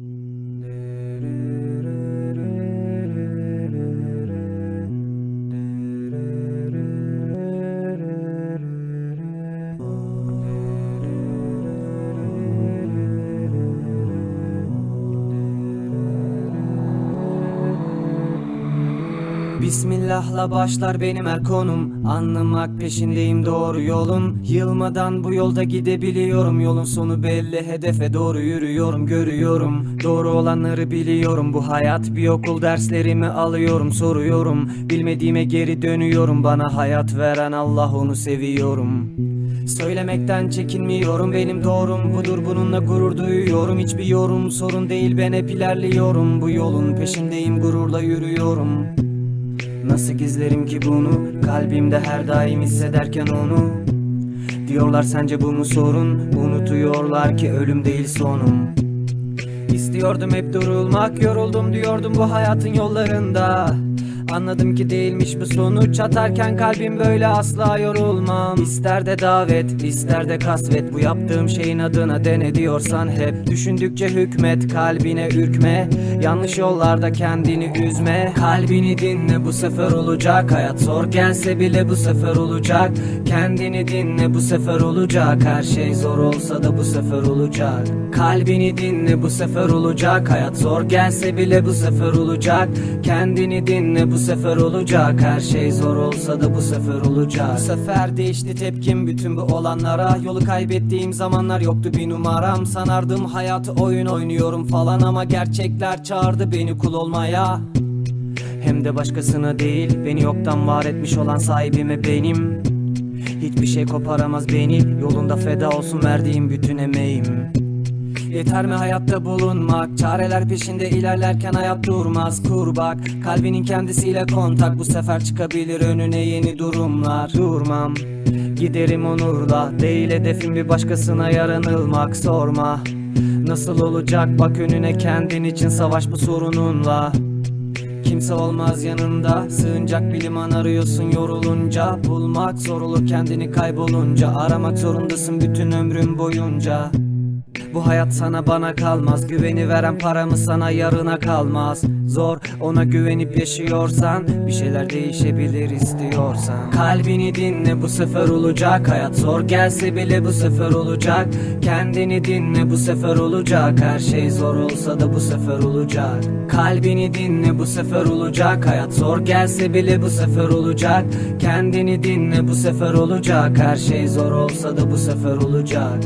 Mm. Bismillahla başlar benim her konum. Anlamak peşindeyim doğru yolun. Yılmadan bu yolda gidebiliyorum. Yolun sonu belli hedefe doğru yürüyorum Görüyorum. Doğru olanları biliyorum. Bu hayat bir okul derslerimi alıyorum Soruyorum. Bilmediğime geri dönüyorum. Bana hayat veren Allah onu seviyorum. Söylemekten çekinmiyorum. Benim doğrum budur. Bununla gurur duyuyorum. Hiçbir yorum sorun değil. Ben hep ilerliyorum. Bu yolun peşindeyim. Gururla yürüyorum Nasıl gizlerim ki bunu? Kalbimde her daim hissederken onu. Diyorlar sence bu mu sorun? Unutuyorlar ki ölüm değil sonum. İstiyordum hep durulmak Yoruldum diyordum bu hayatın yollarında. Anladım ki değilmiş bu sonuç Atarken kalbim böyle asla yorulmam. İster de davet ister de kasvet Bu yaptığım şeyin adına dene diyorsan hep. Düşündükçe hükmet kalbine ürkme Yanlış yollarda kendini üzme. Kalbini dinle bu sefer olacak Hayat. Zor gelse bile bu sefer olacak. Kendini dinle bu sefer olacak. Her şey zor olsa da bu sefer olacak. Kalbini dinle bu sefer olacak Hayat. Zor gelse bile bu sefer olacak. Kendini dinle bu sefer olacak. Her şey zor olsa da bu sefer olacak. Bu sefer değişti tepkim. Bütün bu olanlara Yolu kaybettiğim zamanlar yoktu bir numaram. Sanardım hayatı oyun oynuyorum falan Ama gerçekler çağırdı beni kul olmaya. Hem de başkasına değil Beni yoktan var etmiş olan sahibime benim. Hiçbir şey koparamaz beni Yolunda feda olsun verdiğim bütün emeğim. Yeter mi hayatta bulunmak? Çareler peşinde ilerlerken hayat durmaz. Kur bak kalbinin kendisiyle kontak. Bu sefer çıkabilir önüne yeni durumlar. Durmam. Giderim onurla. Değil hedefim bir başkasına yaranılmak. Sorma Nasıl olacak? Bak önüne kendin için savaş bu sorununla. Kimse olmaz yanında. Sığınacak bir liman arıyorsun yorulunca. Bulmak zor olur kendini kaybolunca. Aramak zorundasın bütün ömrün boyunca bu hayat sana bana kalmaz. Güveni veren paramı sana yarına kalmaz. Zor ona güvenip yaşıyorsan Bir şeyler değişebilir istiyorsan. Kalbini dinle bu sefer olacak. Hayat zor gelse bile bu sefer olacak. Kendini dinle bu sefer olacak. Her şey zor olsa da bu sefer olacak. Kalbini dinle bu sefer olacak. Hayat zor gelse bile bu sefer olacak. Kendini dinle bu sefer olacak. Her şey zor olsa da bu sefer olacak